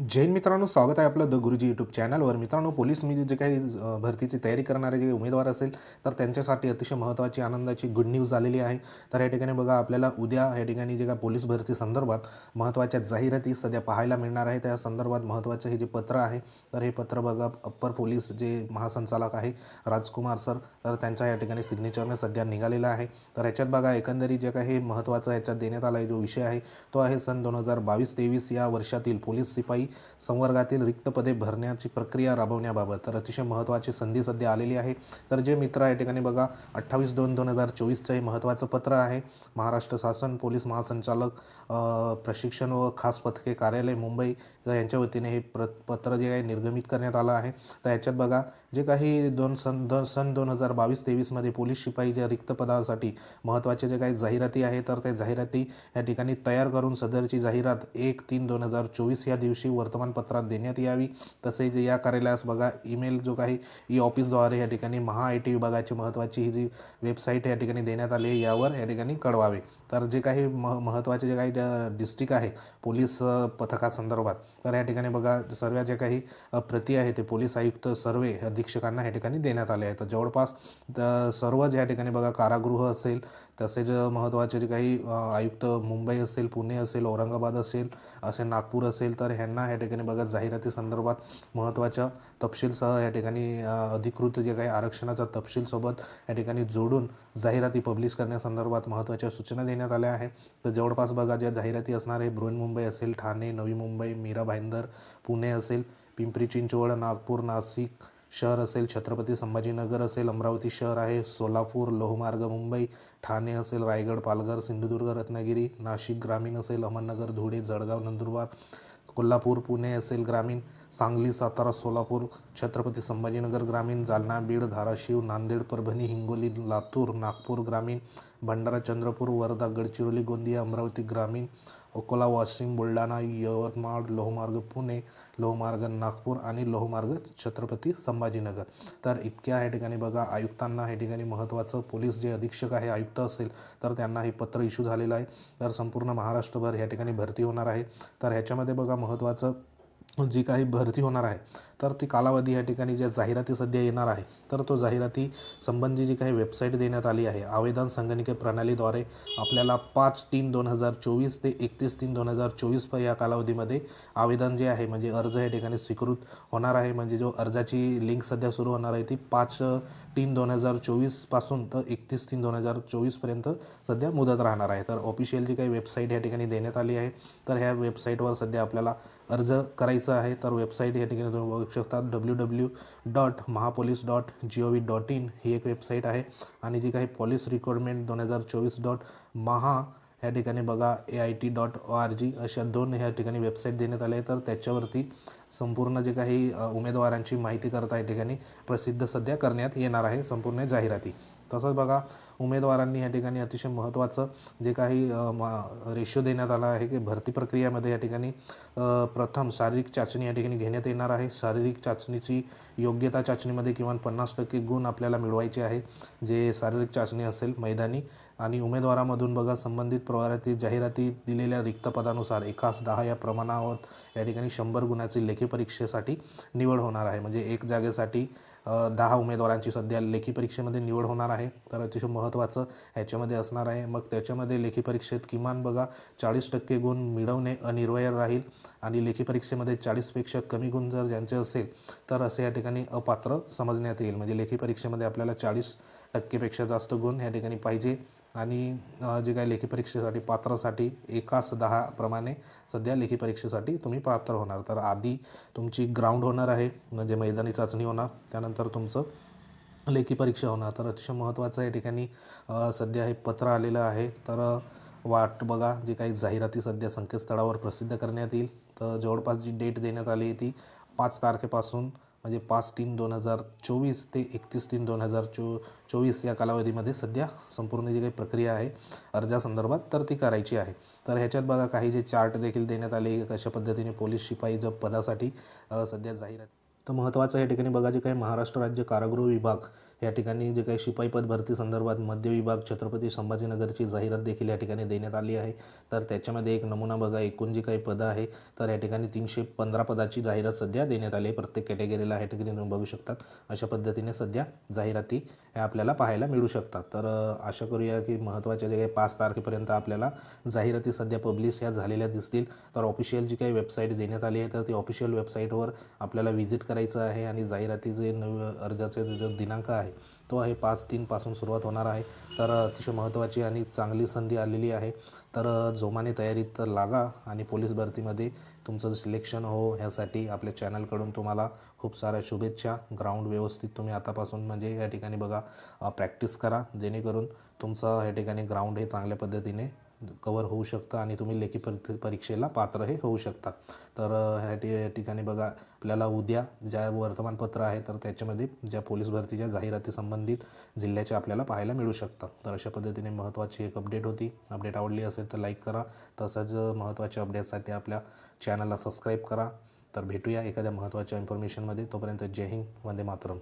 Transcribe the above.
जैन मित्रांनो स्वागत आहे आपलं द गुरुजी यूट्यूब चॅनलवर मित्रांनो पोलीस मी जे काही भरतीची तयारी करणारे जे उमेदवार असेल तर त्यांच्यासाठी अतिशय महत्त्वाची आनंदाची गुड न्यूज आलेली आहे. तर या ठिकाणी बघा आपल्याला उद्या या ठिकाणी जे काय पोलीस भरती संदर्भात महत्त्वाच्या जाहिराती सध्या पाहायला मिळणार आहे. त्या संदर्भात महत्त्वाचं हे जे पत्र आहे तर हे पत्र बघा अप्पर पोलीस जे महासंचालक आहे राजकुमार सर तर त्यांच्या या ठिकाणी सिग्नेचरने सध्या निघालेला आहे. तर याच्यात बघा एकंदरीत जे काही महत्त्वाचं ह्याच्यात देण्यात आला आहे जो विषय आहे तो आहे सन दोन हजार बावीस तेवीस या वर्षातील पोलीस शिपाई संवर्गातील रिक्त पदे भरण्याची प्रक्रिया राबवण्याबाबत तर अतिशय महत्त्वाची संधी सध्या आलेली आहे. तर जे मित्र या ठिकाणी बघा अठ्ठावीस दोन दोन हजार चोवीसचं हे महत्त्वाचं पत्र आहे. महाराष्ट्र शासन पोलीस महासंचालक प्रशिक्षण व खास पथके कार्यालय मुंबई यांच्या वतीने हे प्र पत्र जे आहे निर्गमित करण्यात आलं आहे. तर याच्यात बघा जे काही दोन सन दोन सन दोन हजार बावीस तेवीसमध्ये पोलीस शिपाई ज्या रिक्त पदासाठी महत्त्वाचे जे काही जाहिराती आहे तर त्या जाहिराती या ठिकाणी तयार करून सदरची जाहिरात एक तीन दोन हजार चोवीस या दिवशी वर्तमानपत्रात देण्यात यावी. तसेच या कार्यालयास बघा ईमेल जो काही ई ऑफिसद्वारे या ठिकाणी महा आय टी विभागाची महत्त्वाची ही जी वेबसाईट या ठिकाणी देण्यात आली आहे यावर या ठिकाणी कळवावे. तर जे काही म महत्त्वाचे जे काही डिस्ट्रिक्ट आहे पोलीस पथकासंदर्भात तर या ठिकाणी बघा सर्व जे काही प्रती आहे ते पोलीस आयुक्त सर्वे अधीक्षकांना या ठिकाणी देण्यात आले आहे. तर जवळपास सर्व सर्वच या ठिकाणी बघा कारागृह असेल तसेच महत्त्वाचे जे काही आयुक्त मुंबई असेल पुणे असेल औरंगाबाद असेल असे नागपूर असेल तर ह्यांना या ठिकाणी बघा जाहिराती संदर्भात महत्त्वाच्या तपशीलसह या ठिकाणी अधिकृत जे काही आरक्षणाचा तपशीलसोबत या ठिकाणी जोडून जाहिराती पब्लिश करण्यासंदर्भात महत्त्वाच्या सूचना देण्यात आल्या आहे तर जवळपास बघा ज्या जाहिराती असणार आहे बृहन्मुंबई असेल ठाणे नवी मुंबई मीरा भाईंदर पुणे असेल पिंपरी चिंचवड नागपूर नाशिक शहर असेल छत्रपती संभाजीनगर असेल अमरावती शहर आहे सोलापूर लोहमार्ग मुंबई ठाणे असेल रायगड पालघर सिंधुदुर्ग रत्नागिरी नाशिक ग्रामीण असेल अहमदनगर धुळे जळगाव नंदुरबार कोल्हापूर पुणे असेल ग्रामीण सांगली सातारा सोलापूर छत्रपती संभाजीनगर ग्रामीण जालना बीड धाराशिव नांदेड परभणी हिंगोली लातूर नागपूर ग्रामीण भंडारा चंद्रपूर वर्धा गडचिरोली गोंदिया अमरावती ग्रामीण अकोला वाशिम बुलढाणा यवतमाळ लोहमार्ग पुणे लोहमार्ग नागपूर आणि लोहमार्ग छत्रपती संभाजीनगर. तर इतक्या या ठिकाणी बघा आयुक्तांना या ठिकाणी महत्त्वाचं पोलीस जे अधीक्षक आहे आयुक्त असेल तर त्यांना हे पत्र इश्यू झालेलं आहे. तर संपूर्ण महाराष्ट्रभर या ठिकाणी भरती होणार आहे. तर ह्याच्यामध्ये बघा महत्त्वाचं जी काही भरती होणार आहे तर ती कालावधी या ठिकाणी ज्या जाहिराती सध्या येणार आहे तर तो जाहिराती संबंधी जी काही वेबसाईट देण्यात आली आहे आवेदन संगणकीय प्रणालीद्वारे आपल्याला पाच तीन दोन हजार चोवीस ते एकतीस तीन दोन हजार चोवीस या कालावधीमध्ये आवेदन जे आहे म्हणजे अर्ज या ठिकाणी स्वीकृत होणार आहे म्हणजे जो अर्जाची लिंक सध्या सुरू होणार आहे ती पाच तीन दोन हजार चोवीसपासून तर एकतीस तीन दोन हजार चोवीसपर्यंत सध्या मुदत राहणार आहे. तर ऑफिशियल जी काही वेबसाईट या ठिकाणी देण्यात आली आहे तर ह्या वेबसाईटवर सध्या आपल्याला अर्ज करायचा आहे तर वेबसाईट या ठिकाणी तुम्ही बघू शकता W W dot Mahapolice dot G O V dot in ही एक वेबसाईट आहे. आणि जी काही पॉलिस रिक्वायरमेंट दोन हजार चोवीस डॉट महा या ठिकाणी बघा A I T dot O R G अशा दोन ह्या ठिकाणी वेबसाईट देण्यात आल्या आहे तर त्याच्यावरती संपूर्ण जे काही उमेदवारांची माहिती करता या ठिकाणी प्रसिद्ध सध्या करण्यात येणार आहे संपूर्ण जाहिराती. तसंच बघा उमेदवारांनी या ठिकाणी अतिशय महत्त्वाचं जे काही रेशो देण्यात आला आहे की भरती प्रक्रियेमध्ये या ठिकाणी प्रथम शारीरिक चाचणी या ठिकाणी घेण्यात येणार आहे. शारीरिक चाचणीची योग्यता चाचणीमध्ये किमान पन्नास टक्के गुण आपल्याला मिळवायचे आहे. जे शारीरिक चाचणी असेल मैदानी आणि उमेदवारामधून बघा संबंधित प्रवारातील जाहिराती दिलेल्या रिक्त पदानुसार एकास दहा या प्रमाणावर या ठिकाणी शंभर गुणाची लेखी परीक्षेसाठी निवड होणार आहे. म्हणजे एक जागेसाठी दहा उमेदवारांची सध्या लेखी परीक्षेमध्ये निवड होणार आहे. तर अतिशय महत्त्वाचं ह्याच्यामध्ये असणार आहे. मग त्याच्यामध्ये लेखी परीक्षेत किमान बघा चाळीस टक्के गुण मिळवणे अनिर्वय राहील आणि लेखी परीक्षेमध्ये चाळीसपेक्षा कमी गुण जर ज्यांचे असेल तर असे या ठिकाणी अपात्र समजण्यात येईल. म्हणजे लेखी परीक्षेमध्ये आपल्याला चाळीस टक्केपेक्षा जास्त गुण या ठिकाणी पाहिजे आणि जे काही लेखी परीक्षेसाठी पात्रासाठी एकास दहा प्रमाणे सध्या लेखी परीक्षेसाठी तुम्ही पात्र होणार. तर आधी तुमची ग्राउंड होणार आहे. म्हणजे मैदानी चाचणी होणार. त्यानंतर तुमचं लेखी परीक्षा होणार. तर अतिशय महत्त्वाचं या ठिकाणी सध्या हे पत्र आलेलं आहे. तर वाट बघा जी काही जाहिराती सध्या संकेतस्थळावर प्रसिद्ध करण्यात येईल. तर जवळपास जी डेट देण्यात आली ती पाच तारखेपासून म्हणजे पाच तीन दोन हजार चोवीस ते एकतीस तीन दोन हजार चो चोवीस या कालावधीमध्ये सध्या संपूर्ण जी काही प्रक्रिया आहे अर्जासंदर्भात तर ती करायची आहे. तर ह्याच्यात बघा काही जे चार्ट देखील देण्यात आले कशा पद्धतीने पोलीस शिपाई जब पदासाठी सध्या जाहिरात तर महत्त्वाचं या ठिकाणी बघा जे काही महाराष्ट्र राज्य कारागृह विभाग या ठिकाणी जे काही शिपाई पद भरती संदर्भात मध्य विभाग छत्रपती संभाजीनगरची जाहिरात देखील या ठिकाणी देण्यात आली आहे. तर त्याच्यामध्ये एक नमुना बघा एकूण जी काही पदं आहे तर या ठिकाणी तीनशे पंधरा पदाची जाहिरात सध्या देण्यात आली आहे. प्रत्येक कॅटेगरीला या ठिकाणी तुम्ही बघू शकतात. अशा पद्धतीने सध्या जाहिराती आपल्याला पाहायला मिळू शकतात. तर आशा करूया की महत्त्वाच्या जे काही पाच तारखेपर्यंत आपल्याला जाहिराती सध्या पब्लिश ह्या झालेल्या दिसतील. तर ऑफिशियल जी काही वेबसाईट देण्यात आली आहे तर ती ऑफिशियल वेबसाईटवर आपल्याला व्हिजिट करायचं आहे आणि जाहिराती जे नव अर्जाचे जो दिनांक आहे तो आहे पाच तीनपासून सुरुवात होणार आहे. तर अतिशय महत्त्वाची आणि चांगली संधी आलेली आहे. तर जोमाने तयारीत तर लागा आणि पोलीस भरतीमध्ये तुमचं सिलेक्शन हो ह्यासाठी आपल्या चॅनलकडून तुम्हाला खूप साऱ्या शुभेच्छा. ग्राउंड व्यवस्थित तुम्ही आतापासून म्हणजे या ठिकाणी बघा प्रॅक्टिस करा. जेणेकरून तुमचं या ठिकाणी ग्राउंड हे चांगल्या पद्धतीने कवर होऊ शकतं आणि तुम्ही लेखी परी परीक्षेला पात्र हे होऊ शकता. तर ह्या ठि ठिकाणी बघा आपल्याला उद्या ज्या वर्तमानपत्र आहे तर त्याच्यामध्ये ज्या पोलीस भरतीच्या जाहिराती संबंधित जिल्ह्याच्या आपल्याला पाहायला मिळू शकतात तर अशा पद्धतीने महत्त्वाची एक अपडेट होती. अपडेट आवडली असेल तर लाईक करा. तसंच महत्त्वाच्या अपडेटसाठी आपल्या चॅनलला सबस्क्राईब करा. तर भेटूया एखाद्या महत्त्वाच्या इन्फॉर्मेशनमध्ये तोपर्यंत जय हिंद. वंदे मातरम.